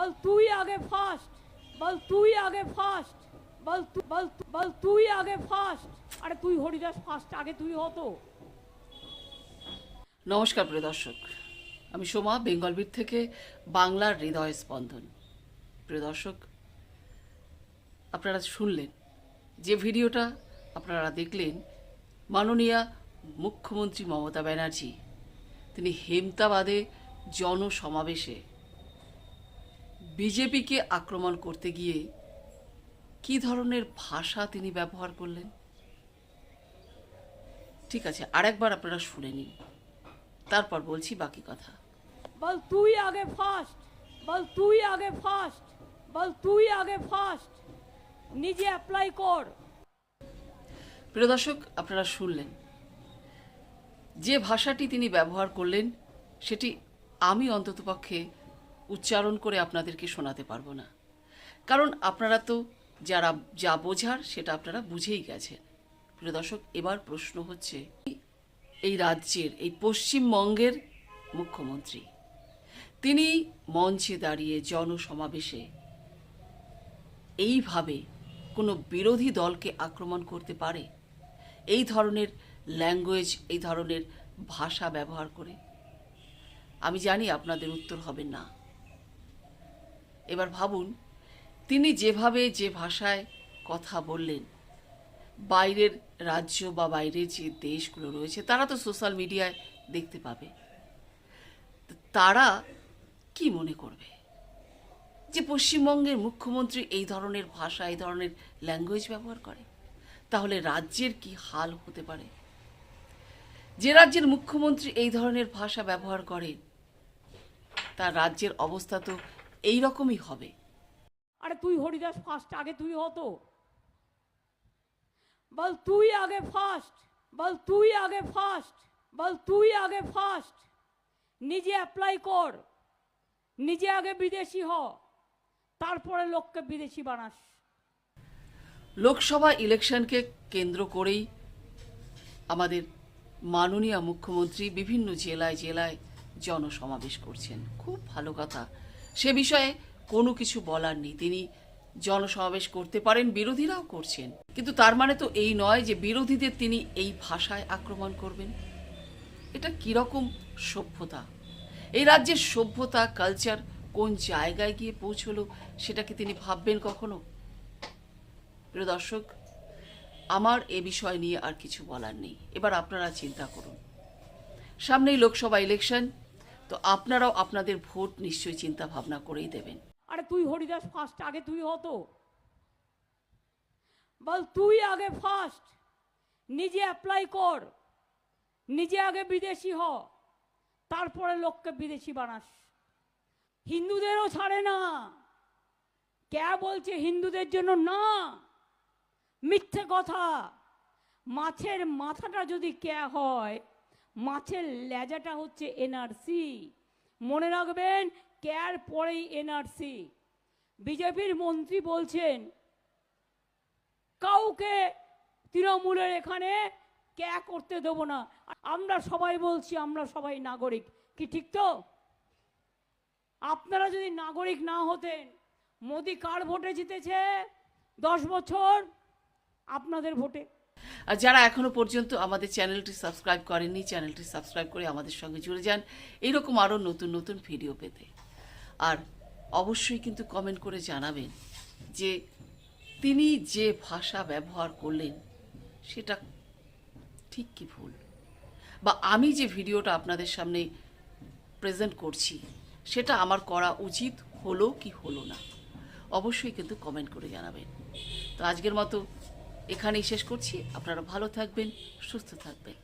বল তুই আগে ফার্স্ট বল তুই আগে ফার্স্ট বল বল বল তুই আগে ফার্স্ট আরে তুই হরিদাস ফার্স্ট আগে তুই হতো। নমস্কার প্রিয় দর্শক। আমি সোমা বেঙ্গলবিট থেকে বাংলার হৃদয় স্পন্দন। প্রিয় দর্শক, আপনারা শুনলেন, যে ভিডিওটা আপনারা দেখলেন, মাননীয়া মুখ্যমন্ত্রী মমতা ব্যানার্জি, তিনি হেমতাবাদে জনসমাবেশে বিজেপিকে আক্রমণ করতে গিয়ে কি ধরনের ভাষা তিনি ব্যবহার করলেন? ঠিক আছে আরেকবার আপনারা শুনে নিন। তারপর বলছি বাকি কথা। বল তুই আগে ফার্স্ট বল তুই আগে ফার্স্ট বল তুই আগে ফার্স্ট নিজে অ্যাপ্লাই কর। প্রিয় দর্শক আপনারা শুনলেন। যে ভাষাটি তিনি ব্যবহার করলেন সেটি আমি অন্ততপক্ষে উচ্চারণ করে আপনাদেরকে শোনাতে পারব না। কারণ আপনারা তো যারা যা বোঝার সেটা আপনারা বুঝেই গেছেন। প্রিয় দর্শক, এবার প্রশ্ন হচ্ছে, এই রাজ্যের, এই পশ্চিমবঙ্গের মুখ্যমন্ত্রী, তিনি মঞ্চে দাঁড়িয়ে জনসমাবেশে এইভাবে কোনো বিরোধী দলকে আক্রমণ করতে পারে? এই ধরনের ল্যাঙ্গুয়েজ, এই ধরনের ভাষা ব্যবহার করে? আমি জানি আপনাদের উত্তর হবে না। এবার ভাবুন, তিনি যেভাবে যে ভাষায় কথা বললেন, বাইরের রাজ্য বা বাইরের যে দেশগুলো রয়েছে, তারা তো সোশ্যাল মিডিয়ায় দেখতে পাবে। তারা কি মনে করবে? যে পশ্চিমবঙ্গের মুখ্যমন্ত্রী এই ধরনের ভাষা, এই ধরনের ল্যাঙ্গুয়েজ ব্যবহার করে? তাহলে রাজ্যের কি হাল হতে পারে? যে রাজ্যের মুখ্যমন্ত্রী এই ধরনের ভাষা ব্যবহার করেন, তার রাজ্যের অবস্থা তো এই রকমই হবে। আরে তুই হরিদাস ফার্স্ট আগে তুই হতো। বল তুই আগে ফার্স্ট বল তুই আগে ফার্স্ট বল তুই আগে ফার্স্ট নিজে অ্যাপ্লাই কর নিজে আগে বিদেশি হ তারপরে লোককে বিদেশি বানাস। লোকসভা ইলেকশনকে কেন্দ্র করেই আমাদের মাননীয় মুখ্যমন্ত্রী বিভিন্ন জেলায় জেলায় জনসমাবেশ করছেন। খুব ভালো কথা। সে বিষয়ে কোনো কিছু বলার নেই। তিনি জনসমাবেশ করতে পারেন, বিরোধীরাও করছেন। কিন্তু তার মানে তো এই নয় যে বিরোধীদের তিনি এই ভাষায় আক্রমণ করবেন। এটা কীরকম সভ্যতা? এই রাজ্যের সভ্যতা কালচার কোন জায়গায় গিয়ে পৌঁছলো সেটাকে তিনি ভাববেন কখনো? প্রিয় দর্শক, আমার এ বিষয় নিয়ে আর কিছু বলার নেই। এবার আপনারা চিন্তা করুন। সামনেই লোকসভা ইলেকশন তো আপনারাও আপনাদের ভোট নিশ্চয়ই চিন্তা ভাবনা করেই দেবেন। আরে তুই হরিদাস ফার্স্ট আগে তুই হতো। বল তুই আগে ফার্স্ট নিজে অ্যাপ্লাই কর, নিজে আগে বিদেশি হ, তারপরে লোককে বিদেশি বানাস। হিন্দুদেরও ছাড়ে না। কে বলছে হিন্দুদের জন্য না? মিথ্যে কথা। মাছের মাথাটা যদি কে হয় মাছের লেজাটা হচ্ছে এনআরসি। মনে রাখবেন, কেয়ার পরেই এনআরসি। বিজেপির মন্ত্রী বলছেন, কাউকে তৃণমূলের এখানে ক্যা করতে দেবো না। আমরা সবাই বলছি, আমরা সবাই নাগরিক। কি ঠিক তো? আপনারা যদি নাগরিক না হতেন, মোদি কার ভোটে জিতেছে? দশ বছর আপনাদের ভোটে। আর যারা এখনও পর্যন্ত আমাদের চ্যানেলটি সাবস্ক্রাইব করেননি, চ্যানেলটি সাবস্ক্রাইব করে আমাদের সঙ্গে জুড়ে যান। এইরকম আরও নতুন নতুন ভিডিও পেতে। আর অবশ্যই কিন্তু কমেন্ট করে জানাবেন যে তিনি যে ভাষা ব্যবহার করলেন, সেটা ঠিক কি ভুল? বা আমি যে ভিডিওটা আপনাদের সামনে প্রেজেন্ট করছি, সেটা আমার করা উচিত হলো কি হলো না? অবশ্যই কিন্তু কমেন্ট করে জানাবেন। তো আজকের মতো এখানেই শেষ করছি। আপনারা ভালো থাকবেন সুস্থ থাকবেন।